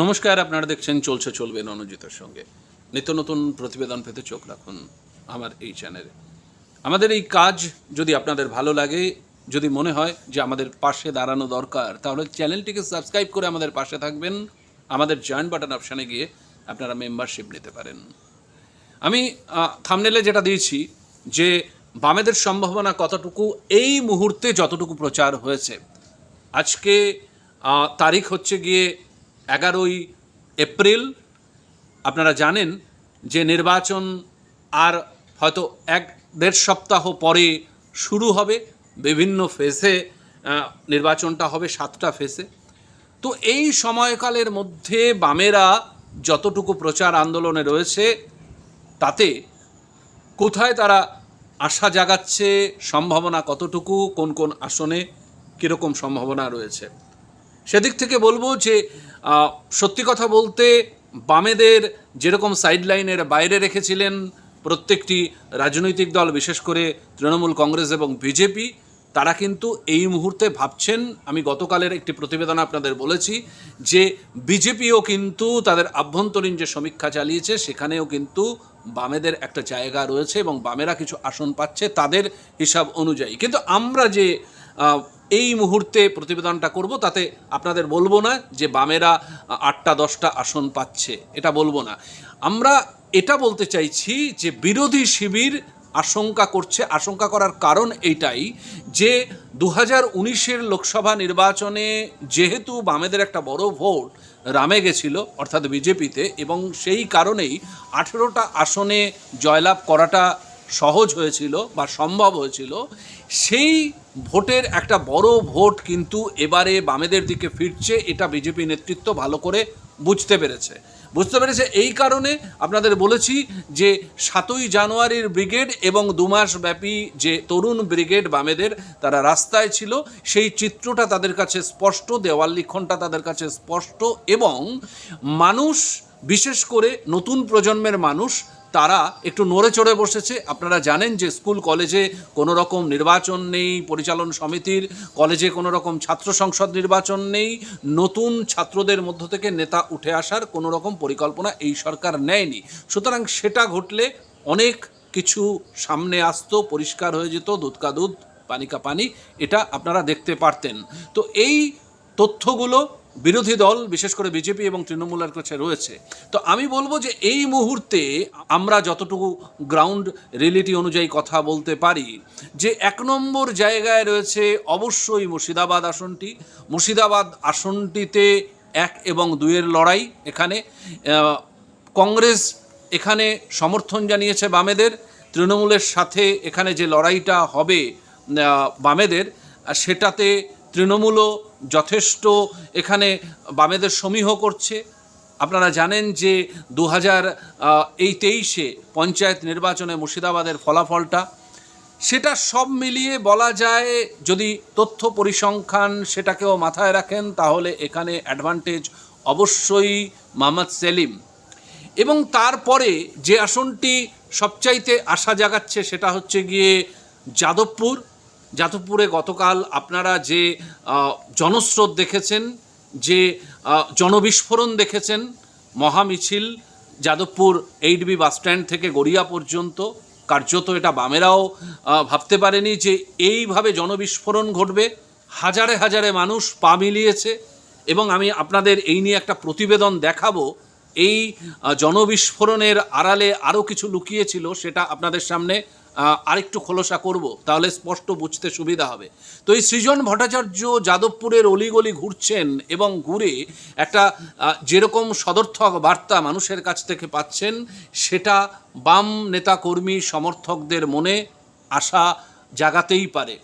নমস্কার, আপনারা দেখছেন চলছে, চলবে রণজিতের সঙ্গে। নিত্য নতুন প্রতিবেদন পেতে চোখ রাখুন আমার এই চ্যানেলে। আমাদের এই কাজ যদি আপনাদের ভালো লাগে, যদি মনে হয় যে আমাদের পাশে দাঁড়ানো দরকার, তাহলে চ্যানেলটিকে সাবস্ক্রাইব করে আমাদের পাশে থাকবেন। আমাদের জয়েন্ট বাটন অপশানে গিয়ে আপনারা মেম্বারশিপ নিতে পারেন। আমি থামনেলে যেটা দিয়েছি, যে বামেদের সম্ভাবনা কতটুকু, এই মুহূর্তে যতটুকু প্রচার হয়েছে। আজকে তারিখ হচ্ছে গিয়ে এগারোই এপ্রিল, আপনারা জানেন যে নির্বাচন আর হয়তো এক দেড় সপ্তাহ পরে শুরু হবে, বিভিন্ন ফেসে নির্বাচনটা হবে সাতটা ফেসে তো এই সময়কালের মধ্যে বামেরা যতটুকু প্রচার আন্দোলনে রয়েছে, তাতে কোথায় তারা আশা জাগাচ্ছে, সম্ভাবনা কতটুকু, কোন কোন আসনে কীরকম সম্ভাবনা রয়েছে। সেদিক থেকে বলব যে সত্যি কথা বলতে বামেদের যেরকম সাইডলাইনের বাইরে রেখেছিলেন প্রত্যেকটি রাজনৈতিক দল, বিশেষ করে তৃণমূল কংগ্রেস এবং বিজেপি, তারা কিন্তু এই মুহূর্তে ভাবছেন, আমি গতকালের একটি প্রতিবেদন আপনাদের বলেছি, যে বিজেপিও কিন্তু তাদের আভ্যন্তরীণ যে সমীক্ষা চালিয়েছে, সেখানেও কিন্তু বামেদের একটা জায়গা রয়েছে এবং বামেরা কিছু আসন পাচ্ছে তাদের হিসাব অনুযায়ী। কিন্তু আমরা যে এই মুহূর্তে প্রতিবেদনটা করব, তাতে আপনাদের বলব না যে বামেরা আটটা, দশটা আসন পাচ্ছে, এটা বলব না। আমরা এটা বলতে চাইছি যে বিরোধী শিবির আশঙ্কা করছে, আশঙ্কা করার কারণ এইটাই যে দু হাজার উনিশের লোকসভা নির্বাচনে যেহেতু বামেদের একটা বড় ভোট রামে গেছিল, অর্থাৎ বিজেপিতে, এবং সেই কারণেই আঠেরোটা আসনে জয়লাভ করাটা সহজ হয়েছিল বা সম্ভব হয়েছিল, সেই ভোটের একটা বড় ভোট কিন্তু এবারে বামেদের দিকে ফিরছে, এটা বিজেপি নেতৃত্ব ভালো করে বুঝতে পেরেছে। বুঝতে পেরেছে এই কারণে আপনাদের বলেছি যে সাতই জানুয়ারির ব্রিগেড এবং দু ব্যাপী যে তরুণ ব্রিগেড বামেদের তারা রাস্তায় ছিল, সেই চিত্রটা তাদের কাছে স্পষ্ট, দেওয়াল লিখনটা তাদের কাছে স্পষ্ট এবং মানুষ, বিশেষ করে নতুন প্রজন্মের মানুষ তারা একটু নড়ে চড়ে বসেছে। আপনারা জানেন যে স্কুল, কলেজে কোনো রকম নির্বাচন নেই, পরিচালন সমিতির, কলেজে কোনো রকম ছাত্র সংসদ নির্বাচন নেই, নতুন ছাত্রদের মধ্য থেকে নেতা উঠে আসার কোনো রকম পরিকল্পনা এই সরকার নেয়নি। সুতরাং সেটা ঘটলে অনেক কিছু সামনে আসতো, পরিষ্কার হয়ে যেত দুধকা দুধ পানিকা পানি, এটা আপনারা দেখতে পারতেন। তো এই তথ্যগুলো বিরোধী দল, বিশেষ করে বিজেপি এবং তৃণমূলের কাছে রয়েছে। তো আমি বলব যে এই মুহূর্তে আমরা যতটুকু গ্রাউন্ড রিয়েলিটি অনুযায়ী কথা বলতে পারি, যে এক নম্বর জায়গায় রয়েছে অবশ্যই মুর্শিদাবাদ আসনটি। মুর্শিদাবাদ আসনটিতে এক এবং দুইয়ের লড়াই এখানে। কংগ্রেস এখানে সমর্থন জানিয়েছে বামেদের, তৃণমূলের সাথে এখানে যে লড়াইটা হবে বামেদের, সেটাতে তৃণমূলও যথেষ্ট এখানে বামেদের সমীহ করছে। আপনারা জানেন যে দু হাজার এই তেইশে পঞ্চায়েত নির্বাচনে মুর্শিদাবাদের ফলাফলটা। সেটা সব মিলিয়ে বলা যায়, যদি তথ্য পরিসংখ্যান সেটাকেও মাথায় রাখেন, তাহলে এখানে অ্যাডভান্টেজ অবশ্যই মোহাম্মদ সেলিম। এবং তারপরে যে আসনটি সবচাইতে আশা জাগাচ্ছে সেটা হচ্ছে গিয়ে যাদবপুর। যাদবপুরে গতকাল আপনারা যে জনস্রোত দেখেছেন, যে জনবিস্ফোরণ দেখেছেন, মহামিছিল Jadavpur eight B bus stand থেকে গড়িয়া পর্যন্ত, কার্যত এটা বামেরাও ভাবতে পারেনি যে এইভাবে জনবিস্ফোরণ ঘটবে। হাজারে হাজারে মানুষ পা মিলিয়েছে এবং আমি আপনাদের এই নিয়ে একটা প্রতিবেদন দেখাবো। এই জনবিস্ফোরণের আড়ালে আরও কিছু লুকিয়েছিল, সেটা আপনাদের সামনে আরেকটু খোলসা করব, তাহলে স্পষ্ট বুঝতে সুবিধা হবে। তো এই সৃজন ভট্টাচার্য যাদবপুরের অলিগলি ঘুরছেন এবং ঘুরে একটা যেরকম সদর্থক বার্তা মানুষের কাছ থেকে পাচ্ছেন, সেটা বাম নেতাকর্মী সমর্থকদের মনে আশা জাগাতেই পারে।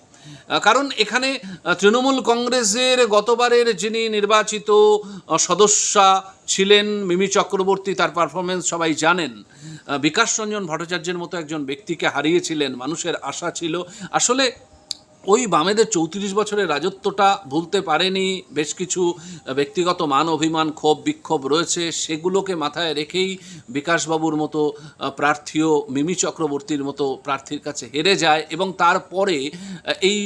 কারণ এখানে তৃণমূল কংগ্রেসের গতবারের যিনি নির্বাচিত সদস্যা ছিলেন মিমি চক্রবর্তী, তার পারফরমেন্স সবাই জানেন। বিকাশ রঞ্জন ভট্টাচার্যের মতো একজন ব্যক্তিকে হারিয়েছিলেন, মানুষের আশা ছিল। আসলে ওই বামেদের চৌত্রিশ বছরের রাজত্বটা ভুলতে পারেনি, বেশ কিছু ব্যক্তিগত মান অভিমান, ক্ষোভ, বিক্ষোভ রয়েছে, সেগুলোকে মাথায় রেখেই বিকাশবাবুর মতো প্রার্থীও মিমি চক্রবর্তীর মতো প্রার্থীর কাছে হেরে যায় এবং তারপরে এই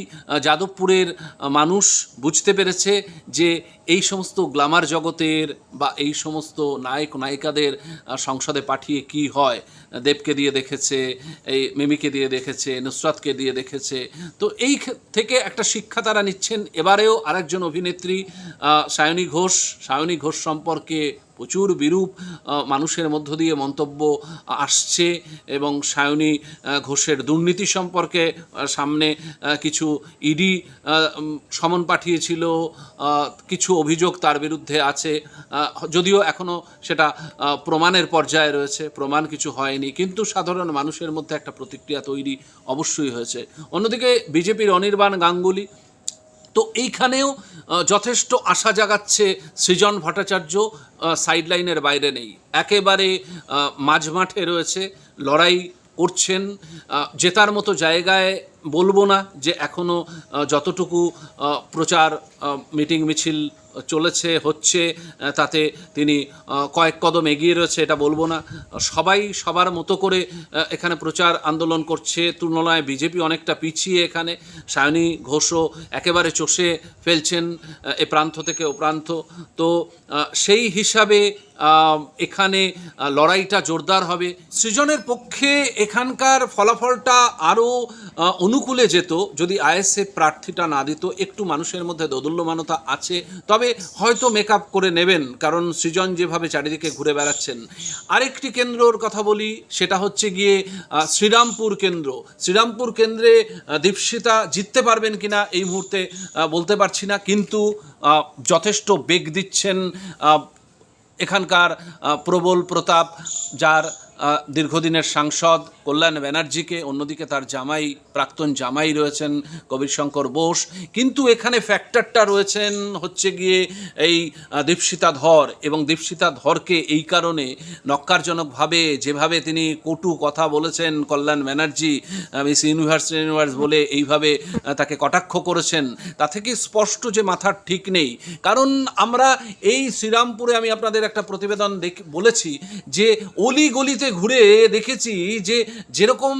যাদবপুরের মানুষ বুঝতে পেরেছে যে এই সমস্ত গ্লামার জগতের বা এই সমস্ত নায়ক নায়িকাদের সংসদে পাঠিয়ে কি হয়? দেবকে দিয়ে দেখেছে, এই মিমিকে দিয়ে দেখেছে, নুসরাতকে দিয়ে দেখেছে। তো এই থেকে একটা শিক্ষা তারা নিচ্ছেন। এবারেও আরেকজন অভিনেত্রী সায়নী ঘোষ সায়নী ঘোষ সম্পর্কে প্রচুর বিরূপ মানুষের মধ্য দিয়ে মন্তব্য আসছে এবং সায়নী ঘোষের দুর্নীতি সম্পর্কে সামনে কিছু ইডি সমন পাঠিয়েছিল কিছু অভিযোগ তার বিরুদ্ধে আছে যদিও এখনও সেটা প্রমাণের পর্যায়ে রয়েছে, প্রমাণ কিছু হয়নি, কিন্তু সাধারণ মানুষের মধ্যে একটা প্রতিক্রিয়া তৈরি অবশ্যই হয়েছে। অন্যদিকে বিজেপির অনির্বাণ গাঙ্গুলি তো এইখানেও যথেষ্ট আশা জাগাচ্ছে সৃজন ভট্টাচার্য সাইডলাইনের বাইরে নেই। একেবারে মাঝ মাঝমাঠে রয়েছে, লড়াই করছেন জেতার মতো জায়গায় বলব না যে এখনও যতটুকু প্রচার মিটিং মিছিল চলেছে, হচ্ছে, তাতে তিনি কয়েক কদম এগিয়ে রয়েছে, এটা বলব না। সবাই সবার মতো করে এখানে প্রচার আন্দোলন করছে, তুলনায় বিজেপি অনেকটা পিছিয়ে এখানে। সায়নী ঘোষও একেবারে চষে ফেলছেন এ প্রান্ত থেকে ও প্রান্ত। তো সেই হিসাবে এখানে লড়াইটা জোরদার হবে। সৃজনের পক্ষে এখানকার ফলাফলটা আরও অনুকূলে যেত। যদি আইএসএফ প্রার্থীটা না দিত, একটু মানুষের মধ্যে দোদুল্যমানতা আছে। তবে হয়তো মেকআপ করে নেবেন, কারণ সৃজন যেভাবে চারিদিকে ঘুরে বেড়াচ্ছেন। আরেকটি কেন্দ্রর কথা বলি, সেটা হচ্ছে গিয়ে শ্রীরামপুর কেন্দ্র। শ্রীরামপুর কেন্দ্রে দীপশিতা জিততে পারবেন কিনা এই মুহূর্তে বলতে পারছি না। কিন্তু যথেষ্ট বেগ দিচ্ছেন এখানকার প্রবল প্রতাপ যার দীর্ঘদিনের সাংসদ কল্যাণ ব্যানার্জিকে, অন্যদিকে তার জামাই, প্রাক্তন জামাই রয়েছেন কবির শঙ্কর বোস। কিন্তু এখানে ফ্যাক্টরটা রয়েছেন হচ্ছে গিয়ে এই দীপশিতা ধর এবং দীপশিতা ধরকে এই কারণে নক্কারজনকভাবে যেভাবে তিনি কটু কথা বলেছেন Kalyan Banerjee miss universe universe বলে এইভাবে তাকে কটাক্ষ করেছেন, তা থেকে স্পষ্ট যে মাথার ঠিক নেই। কারণ আমরা এই শ্রীরামপুরে আমি আপনাদের একটা প্রতিবেদন দেখ, বলেছি যে অলি গলিতে ঘুরে দেখেছি যে যেরকম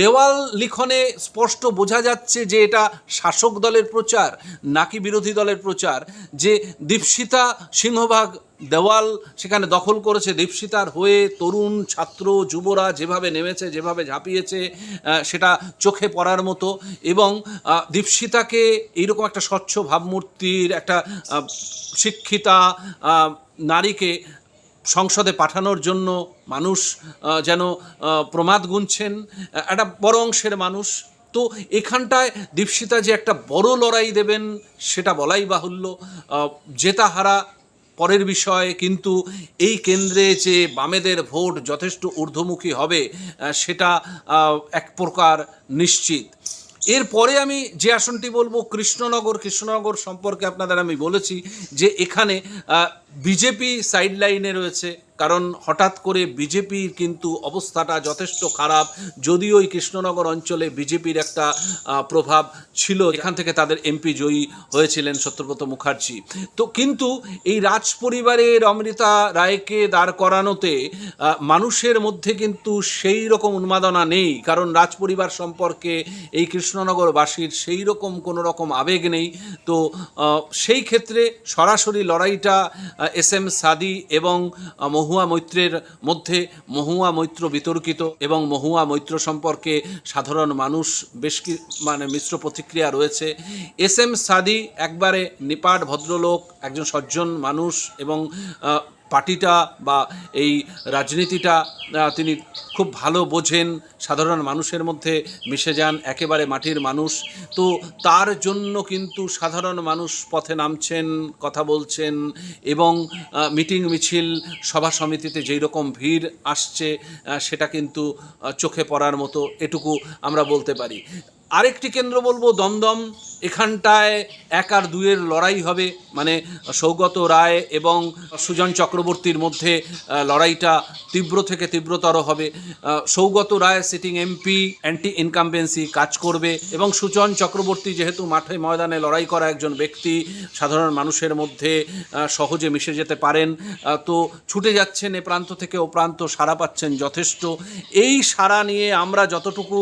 দেওয়াল লিখনে স্পষ্ট বোঝা যাচ্ছে যে এটা শাসক দলের প্রচার, নাকি বিরোধী দলের প্রচার, যে দীপশিতা সিংহভাগ দেওয়াল সেখানে দখল করেছে, দীপশিতার হয়ে তরুণ, ছাত্র, যুবরা যেভাবে নেমেছে, যেভাবে ঝাঁপিয়েছে সেটা চোখে পড়ার মতো এবং দীপশিতাকে এইরকম একটা স্বচ্ছ ভাবমূর্তির একটা শিক্ষিতা নারীকে সংসদে পাঠানোর জন্য মানুষ যেন প্রমাদ গুনছেন একটা বড় অংশের মানুষ। তো এখানটায় দীপশিতা যে একটা বড় লড়াই দেবেন, সেটা বলাই বাহুল্য। জেতা হারা পরের বিষয় কিন্তু এই কেন্দ্রে যে বামেদের ভোট যথেষ্ট ঊর্ধ্বমুখী হবে সেটা এক প্রকার নিশ্চিত। এরপরে আমি যে আসনটি বলব, কৃষ্ণনগর কৃষ্ণনগর সম্পর্কে আপনাদের আমি বলেছি যে এখানে বিজেপি সাইড লাইনে রয়েছে, কারণ হঠাৎ করে বিজেপির কিন্তু অবস্থাটা যথেষ্ট খারাপ। যদিও এই কৃষ্ণনগর অঞ্চলে বিজেপির একটা প্রভাব ছিল, এখান থেকে তাদের এমপি জয়ী হয়েছিলেন সত্যব্রত মুখার্জি। তো কিন্তু এই রাজ পরিবারের অমৃতা রায়কে দাঁড় করানোতে মানুষের মধ্যে কিন্তু সেই রকম উন্মাদনা নেই, কারণ রাজ পরিবার সম্পর্কে এই কৃষ্ণনগরবাসীর সেই রকম কোনো রকম আবেগ নেই। তো সেই ক্ষেত্রে সরাসরি লড়াইটা এস এম সাদি এবং মহুয়া মৈত্রের মধ্যে মহুয়া মৈত্র বিতর্কিত এবং মহুয়া মৈত্র সম্পর্কে সাধারণ মানুষ বেশ কি মানে মিশ্র প্রতিক্রিয়া রয়েছে। এস এম সাদি একবারে নিপাট ভদ্রলোক, একজন সজ্জন মানুষ এবং পার্টিটা বা এই রাজনীতিটা তিনি খুব ভালো বোঝেন, সাধারণ মানুষের মধ্যে মিশে যান, একেবারে মাটির মানুষ। তো তার জন্য কিন্তু সাধারণ মানুষ পথে নামছেন, কথা বলছেন এবং মিটিং মিছিল, সভা সমিতিতে যেই রকম ভিড় আসছে সেটা কিন্তু চোখে পড়ার মতো এটুকু আমরা বলতে পারি। আরেকটি কেন্দ্র বলব দমদম। এখানটায় এক আর দুয়ের লড়াই হবে। মানে সৌগত রায় এবং সুজন চক্রবর্তীর মধ্যে লড়াইটা তীব্র থেকে তীব্রতর হবে। Saugata Roy sitting MP anti incumbency কাজ করবে এবং সুজন চক্রবর্তী যেহেতু মাঠে ময়দানে লড়াই করা একজন ব্যক্তি, সাধারণ মানুষের মধ্যে সহজে মিশে যেতে পারেন তো ছুটে যাচ্ছেন এ প্রান্ত থেকে ও প্রান্ত, সাড়া পাচ্ছেন যথেষ্ট। এই সাড়া নিয়ে আমরা যতটুকু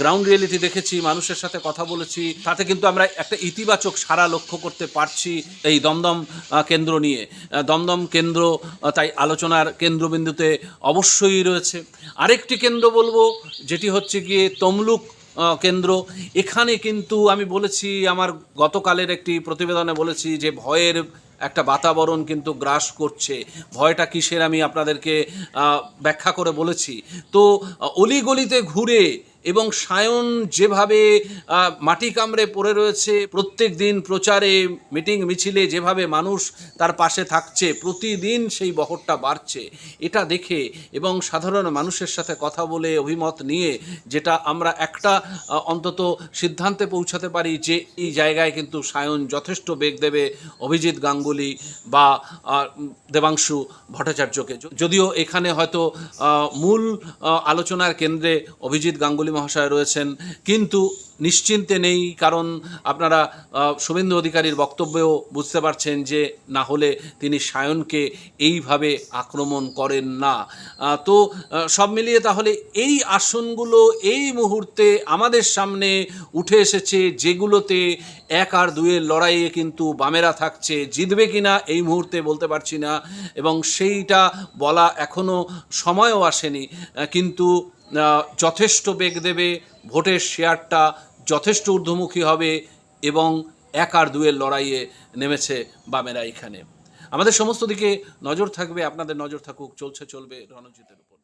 গ্রাউন্ড রিয়েলিটি দেখেছি, মানুষের সাথে কথা বলেছি, তাতে কিন্তু আমরা আমরা একটা ইতিবাচক সারা লক্ষ্য করতে পারছি এই দমদম কেন্দ্র নিয়ে। দমদম কেন্দ্র তাই আলোচনার কেন্দ্রবিন্দুতে অবশ্যই রয়েছে। আরেকটি কেন্দ্র বলব, যেটি হচ্ছে গিয়ে তমলুক কেন্দ্র। এখানে কিন্তু আমি বলেছি, আমার গতকালের একটি প্রতিবেদনে বলেছি যে ভয়ের একটা বাতাবরণ কিন্তু গ্রাস করছে। ভয়টা কিসের আমি আপনাদেরকে ব্যাখ্যা করে বলেছি। তো অলিগলিতে ঘুরে এবং সায়ন যেভাবে মাটি কামড়ে পড়ে রয়েছে, প্রত্যেক দিন প্রচারে, মিটিং মিছিলে যেভাবে মানুষ তার পাশে থাকছে, প্রতিদিন সেই বহরটা বাড়ছে, এটা দেখে এবং সাধারণ মানুষের সাথে কথা বলে অভিমত নিয়ে যেটা আমরা একটা অন্তত সিদ্ধান্তে পৌঁছাতে পারি যে এই জায়গায় কিন্তু সায়ন যথেষ্ট বেগ দেবে অভিজিৎ গাঙ্গুলি বা দেবাংশু ভট্টাচার্যকে। যদিও এখানে হয়তো মূল আলোচনার কেন্দ্রে অভিজিৎ গাঙ্গুলি মহাশয় রয়েছেন, কিন্তু নিশ্চিন্তে নেই কারণ আপনারা শুভেন্দু অধিকারীর বক্তব্যেও বুঝতে পারছেন যে না হলে তিনি সায়নকে এইভাবে আক্রমণ করেন না। তো সব মিলিয়ে তাহলে এই আসনগুলো এই মুহূর্তে আমাদের সামনে উঠে এসেছে যেগুলোতে এক আর দুয়ের লড়াইয়ে কিন্তু বামেরা থাকছে, জিতবে কিনা এই মুহূর্তে বলতে পারছি না এবং সেইটা বলা এখনও সময়ও আসেনি। কিন্তু যথেষ্ট বেগ দেবে, ভোটের শেয়ারটা যথেষ্ট ঊর্ধ্বমুখী হবে এবং এক আর দুয়ের লড়াইয়ে নেমেছে বামেরা এখানে। আমাদের সমস্ত দিকে নজর থাকবে, আপনাদের নজর থাকুক, চলছে, চলবে রণজিতের উপর।